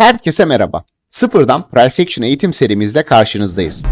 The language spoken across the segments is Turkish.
Herkese merhaba. Sıfırdan Price Action eğitim serimizde karşınızdayız.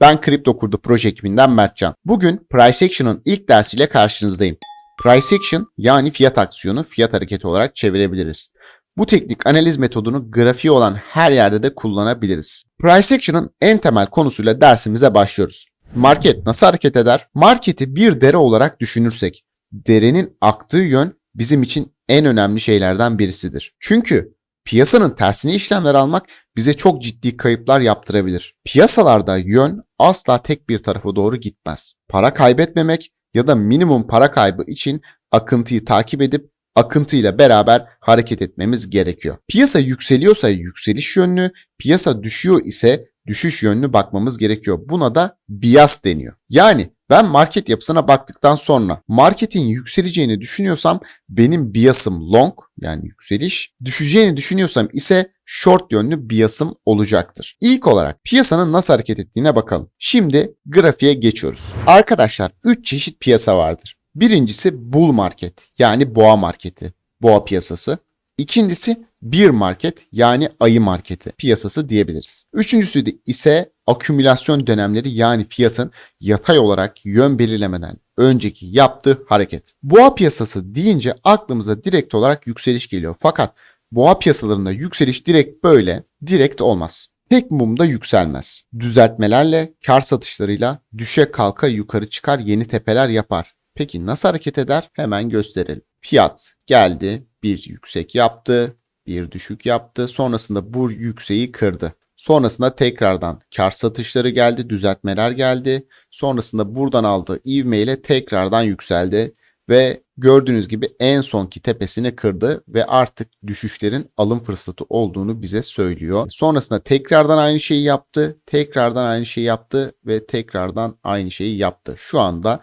Ben Kripto Kurdu proje ekibinden Mertcan. Bugün Price Action'ın ilk dersiyle karşınızdayım. Price Action yani fiyat aksiyonu fiyat hareketi olarak çevirebiliriz. Bu teknik analiz metodunu grafiği olan her yerde de kullanabiliriz. Price Action'ın en temel konusuyla dersimize başlıyoruz. Market nasıl hareket eder? Marketi bir dere olarak düşünürsek, derenin aktığı yön bizim için en önemli şeylerden birisidir. Çünkü piyasanın tersine işlemler almak bize çok ciddi kayıplar yaptırabilir. Piyasalarda yön asla tek bir tarafa doğru gitmez. Para kaybetmemek ya da minimum para kaybı için akıntıyı takip edip akıntıyla beraber hareket etmemiz gerekiyor. Piyasa yükseliyorsa yükseliş yönlü, piyasa düşüyor ise düşüş yönlü bakmamız gerekiyor. Buna da bias deniyor. Yani ben market yapısına baktıktan sonra marketin yükseleceğini düşünüyorsam benim biasım long yani yükseliş, düşeceğini düşünüyorsam ise short yönlü biasım olacaktır. İlk olarak piyasanın nasıl hareket ettiğine bakalım. Şimdi grafiğe geçiyoruz. Arkadaşlar 3 çeşit piyasa vardır. Birincisi bull market yani boğa marketi, boğa piyasası. İkincisi bir market yani ayı marketi piyasası diyebiliriz. Üçüncüsü de ise akümülasyon dönemleri yani fiyatın yatay olarak yön belirlemeden önceki yaptığı hareket. Boğa piyasası deyince aklımıza direkt olarak yükseliş geliyor. Fakat boğa piyasalarında yükseliş direkt böyle direkt olmaz. Tek mumda yükselmez. Düzeltmelerle, kar satışlarıyla düşe kalka yukarı çıkar yeni tepeler yapar. Peki nasıl hareket eder? Hemen gösterelim. Fiyat geldi, bir yüksek yaptı, bir düşük yaptı. Sonrasında bu yükseği kırdı. Sonrasında tekrardan kar satışları geldi, düzeltmeler geldi. Sonrasında buradan aldığı ivmeyle tekrardan yükseldi ve gördüğünüz gibi en sonki tepesini kırdı ve artık düşüşlerin alım fırsatı olduğunu bize söylüyor. Sonrasında tekrardan aynı şeyi yaptı, tekrardan aynı şeyi yaptı ve tekrardan aynı şeyi yaptı. Şu anda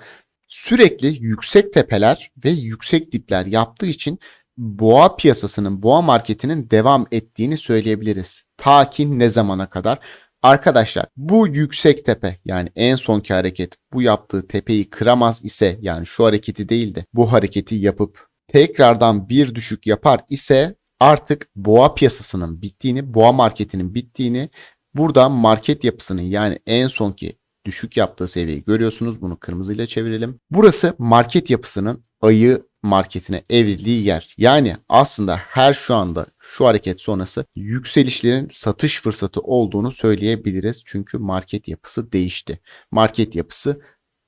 sürekli yüksek tepeler ve yüksek dipler yaptığı için boğa piyasasının, boğa marketinin devam ettiğini söyleyebiliriz. Ta ki ne zamana kadar? Arkadaşlar bu yüksek tepe yani en sonki hareket bu yaptığı tepeyi kıramaz ise yani şu hareketi değil de bu hareketi yapıp tekrardan bir düşük yapar ise artık boğa piyasasının bittiğini, boğa marketinin bittiğini burada market yapısının yani en sonki düşük yaptığı seviyeyi görüyorsunuz. Bunu kırmızıyla çevirelim. Burası market yapısının ayı marketine evrildiği yer. Yani aslında her şu anda şu hareket sonrası yükselişlerin satış fırsatı olduğunu söyleyebiliriz. Çünkü market yapısı değişti. Market yapısı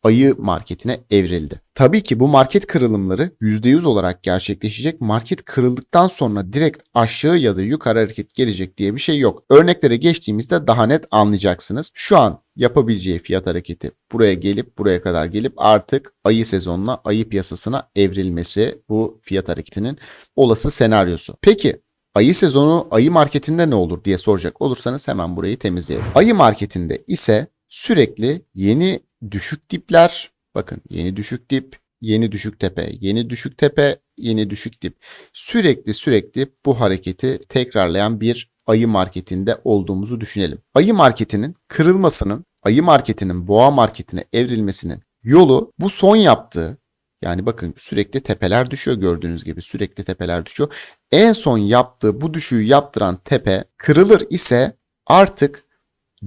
ayı marketine evrildi. Tabii ki bu market kırılımları %100 olarak gerçekleşecek. Market kırıldıktan sonra direkt aşağı ya da yukarı hareket gelecek diye bir şey yok. Örneklere geçtiğimizde daha net anlayacaksınız. Şu an yapabileceği fiyat hareketi buraya gelip buraya kadar gelip artık ayı sezonuna, ayı piyasasına evrilmesi bu fiyat hareketinin olası senaryosu. Peki Ayı sezonu ayı marketinde ne olur diye soracak olursanız hemen burayı temizleyelim. Ayı marketinde ise sürekli yeni düşük dipler, bakın yeni düşük dip, yeni düşük tepe, yeni düşük tepe, yeni düşük dip. Sürekli sürekli bu hareketi tekrarlayan bir ayı marketinde olduğumuzu düşünelim. Ayı marketinin kırılmasının, ayı marketinin boğa marketine evrilmesinin yolu bu son yaptığı yani bakın sürekli tepeler düşüyor gördüğünüz gibi sürekli tepeler düşüyor. En son yaptığı bu düşüğü yaptıran tepe kırılır ise artık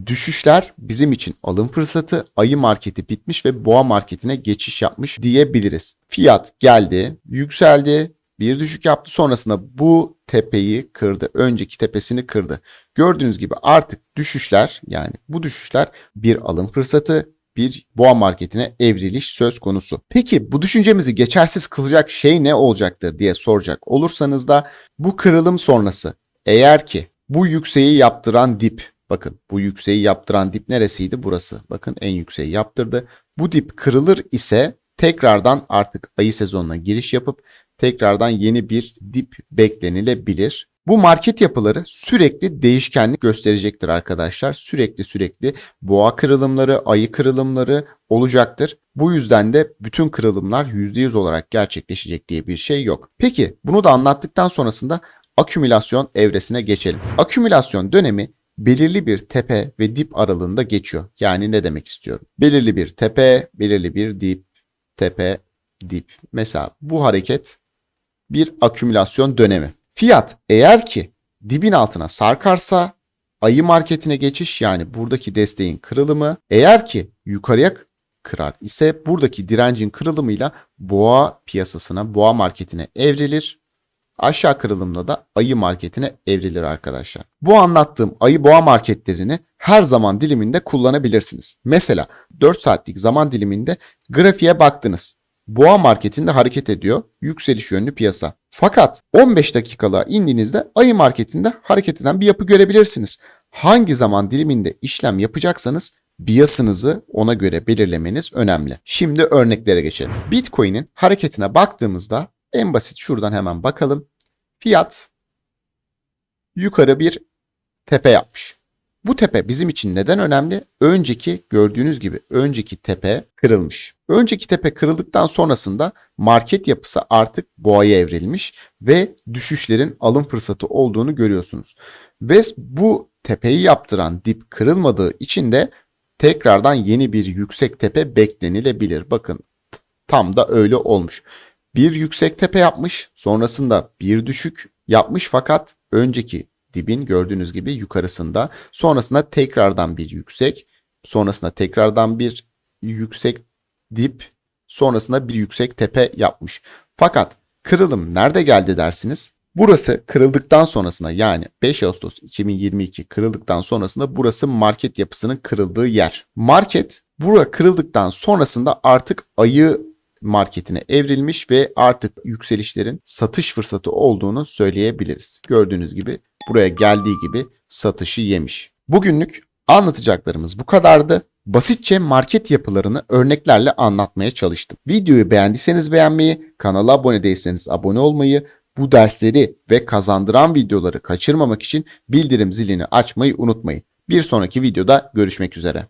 düşüşler bizim için alım fırsatı. Ayı marketi bitmiş ve boğa marketine geçiş yapmış diyebiliriz. Fiyat geldi, yükseldi, bir düşük yaptı. Sonrasında bu tepeyi kırdı. Önceki tepesini kırdı. Gördüğünüz gibi artık düşüşler yani bu düşüşler bir alım fırsatı, bir boğa marketine evriliş söz konusu. Peki bu düşüncemizi geçersiz kılacak şey ne olacaktır diye soracak olursanız da bu kırılım sonrası eğer ki bu yükseği yaptıran dip bakın bu yükseği yaptıran dip neresiydi? Burası. Bakın en yükseği yaptırdı. Bu dip kırılır ise tekrardan artık ayı sezonuna giriş yapıp tekrardan yeni bir dip beklenilebilir. Bu market yapıları sürekli değişkenlik gösterecektir arkadaşlar. Sürekli sürekli boğa kırılımları, ayı kırılımları olacaktır. Bu yüzden de bütün kırılımlar %100 olarak gerçekleşecek diye bir şey yok. Peki bunu da anlattıktan sonrasında akümülasyon evresine geçelim. Akümülasyon dönemi belirli bir tepe ve dip aralığında geçiyor. Yani ne demek istiyorum? Belirli bir tepe, belirli bir dip, tepe, dip. Mesela bu hareket bir akümülasyon dönemi. Fiyat eğer ki dibin altına sarkarsa ayı marketine geçiş yani buradaki desteğin kırılımı eğer ki yukarıya kırar ise buradaki direncin kırılımıyla boğa piyasasına, boğa marketine evrilir. Aşağı kırılımda da ayı marketine evrilir arkadaşlar. Bu anlattığım ayı boğa marketlerini her zaman diliminde kullanabilirsiniz. Mesela 4 saatlik zaman diliminde grafiğe baktınız. Boğa marketinde hareket ediyor. Yükseliş yönlü piyasa. Fakat 15 dakikalığa indiğinizde ayı marketinde hareket eden bir yapı görebilirsiniz. Hangi zaman diliminde işlem yapacaksanız biasınızı ona göre belirlemeniz önemli. Şimdi örneklere geçelim. Bitcoin'in hareketine baktığımızda en basit şuradan hemen bakalım. Fiyat yukarı bir tepe yapmış. Bu tepe bizim için neden önemli? Önceki gördüğünüz gibi önceki tepe kırılmış. Önceki tepe kırıldıktan sonrasında market yapısı artık boğaya evrilmiş ve düşüşlerin alım fırsatı olduğunu görüyorsunuz. Ve bu tepeyi yaptıran dip kırılmadığı için de tekrardan yeni bir yüksek tepe beklenilebilir. Bakın tam da öyle olmuş. Bir yüksek tepe yapmış, sonrasında bir düşük yapmış fakat önceki dibin gördüğünüz gibi yukarısında. Sonrasında tekrardan bir yüksek, sonrasında tekrardan bir yüksek dip, sonrasında bir yüksek tepe yapmış. Fakat kırılım nerede geldi dersiniz? Burası kırıldıktan sonrasında yani 5 Ağustos 2022 kırıldıktan sonrasında burası market yapısının kırıldığı yer. Market bura kırıldıktan sonrasında artık ayı marketine evrilmiş ve artık yükselişlerin satış fırsatı olduğunu söyleyebiliriz. Gördüğünüz gibi buraya geldiği gibi satışı yemiş. Bugünlük anlatacaklarımız bu kadardı. Basitçe market yapılarını örneklerle anlatmaya çalıştım. Videoyu beğendiyseniz beğenmeyi, kanala abone değilseniz abone olmayı, bu dersleri ve kazandıran videoları kaçırmamak için bildirim zilini açmayı unutmayın. Bir sonraki videoda görüşmek üzere.